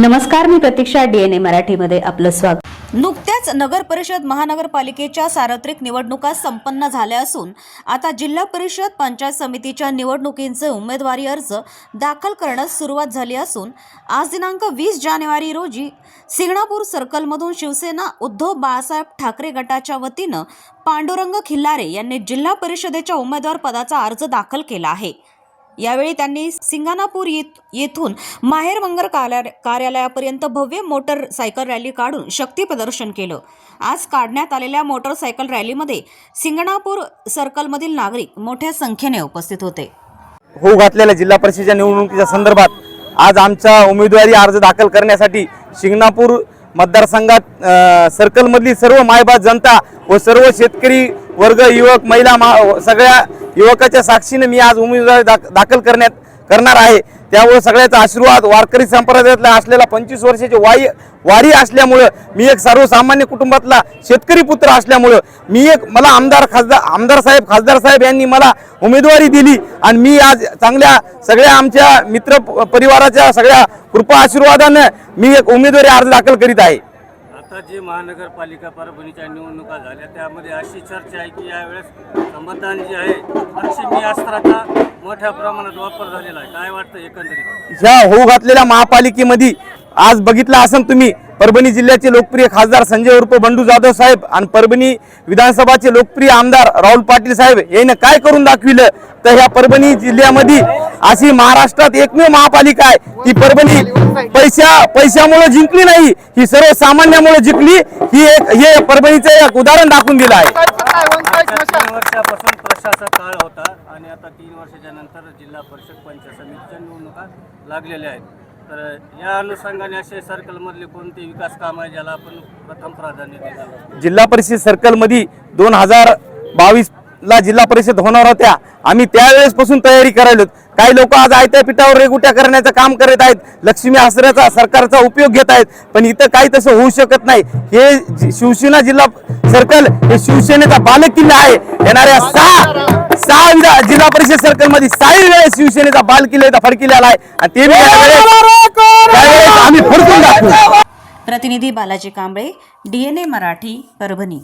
नमस्कार मी प्रतीक्षा डीएनए मराठीमध्ये आपलं स्वागत. नुकत्याच नगर परिषद महानगरपालिकेच्या सार्वत्रिक निवडणुका संपन्न झाल्या असून आता जिल्हा परिषद पंचायत समितीच्या निवडणुकींचे उमेदवारी अर्ज दाखल करण्यास सुरुवात झाली असून आज दिनांक वीस जानेवारी रोजी सिंगणापूर सर्कलमधून शिवसेना उद्धव बाळासाहेब ठाकरे गटाच्या वतीनं पांडुरंग खिल्लारे यांनी जिल्हा परिषदेच्या उमेदवार पदाचा अर्ज दाखल केला आहे. यावेळी त्यांनी सिंगाणापूर येथ- येथून माहेर मंगर कार्यालयापर्यंत भव्य मोटरसायकल रॅली काढून शक्ती प्रदर्शन केलं. आज काढण्यात आलेल्या मोटरसायकल रॅलीमध्ये सिंगणापूर सर्कलमधील नागरिक मोठ्या संख्येने उपस्थित होते. होऊ घातलेल्या जिल्हा परिषदेच्या निवडणुकीच्या संदर्भात आज आमचा उमेदवारी अर्ज दाखल करण्यासाठी शिंगणापूर मतदारसंघात सर्कलमधली सर्व मायबाप जनता व सर्व शेतकरी वर्ग युवक महिला मा सगळ्या युवकाच्या साक्षीने मी आज उमेदवारी दाख दाखल करण्यात करणार आहे. त्यामुळे सगळ्याचा आशीर्वाद वारकरी संप्रदायातला असलेला पंचवीस वर्षाची वाई वारी असल्यामुळं मी एक सर्वसामान्य कुटुंबातला शेतकरी पुत्र असल्यामुळं मी एक मला आमदार खासदार आमदार साहेब खासदार साहेब यांनी मला उमेदवारी दिली आणि मी आज चांगल्या सगळ्या आमच्या मित्र परिवाराच्या सगळ्या कृपा आशीर्वादानं मी एक उमेदवारी अर्ज दाखल करीत आहे. आता जे महानगरपालिका परभणीच्या निवडणुका झाल्या त्यामध्ये अशी चर्चा आहे की यावेळेस मतदान जे आहे पश्चिमी अस्त्राचा मोठ्या प्रमाणात वापर झालेला आहे. काय वाटतं एकंदरीत? ह्या होऊ घातलेल्या महापालिकेमध्ये आज बघितलं असेल तुम्ही परभणी जिल्ह्याचे लोकप्रिय खासदार संजय उर्फ बंडू जाधव साहेब आणि परभणी विधानसभाचे लोकप्रिय आमदार राहुल पाटील साहेब यांनी काय करून दाखविलं? तर ह्या परभणी जिल्ह्यामध्ये अशी महाराष्ट्रात एकमेव महापालिका आहे. ती परभणी. पैशा पैशामुळे जिंकली नाही ही सर्वसामान्यामुळे जिंकली ही एक हे परभणीचं एक उदाहरण दाखवून दिलं आहे. प्रशासक काळ होता आणि आता तीन वर्षाच्या नंतर जिल्हा परिषद पंचायत समितीच्या निवडणुका लागलेल्या आहेत. तर या अनुषंगाने असे सर्कलमधले कोणते विकास काम आहे ज्याला आपण प्रथम प्राधान्य देतो जिल्हा परिषद सर्कलमध्ये दोन हजार बावीस ला जिल्हा परिषद होणार होत्या. आम्ही त्यावेळेस पासून तयारी करायलो. काही लोक आज आयत्या पिठावर रेगुट्या करण्याचं काम करत आहेत. लक्ष्मी आसऱ्याचा सरकारचा उपयोग घेत आहेत. पण इथं काही तसं होऊ शकत नाही. हे शिवसेना जिल्हा सर्कल हे शिवसेनेचा बालेकिल्ला आहे. येणाऱ्या सहा सहा जिल्हा परिषद सर्कलमध्ये साई वेळेस शिवसेनेचा बाल किल्ला फडकिल्ला आहे. आणि ते आम्ही फडकून दाखवू. प्रतिनिधी बालाजी कांबळे डीएनए मराठी परभणी.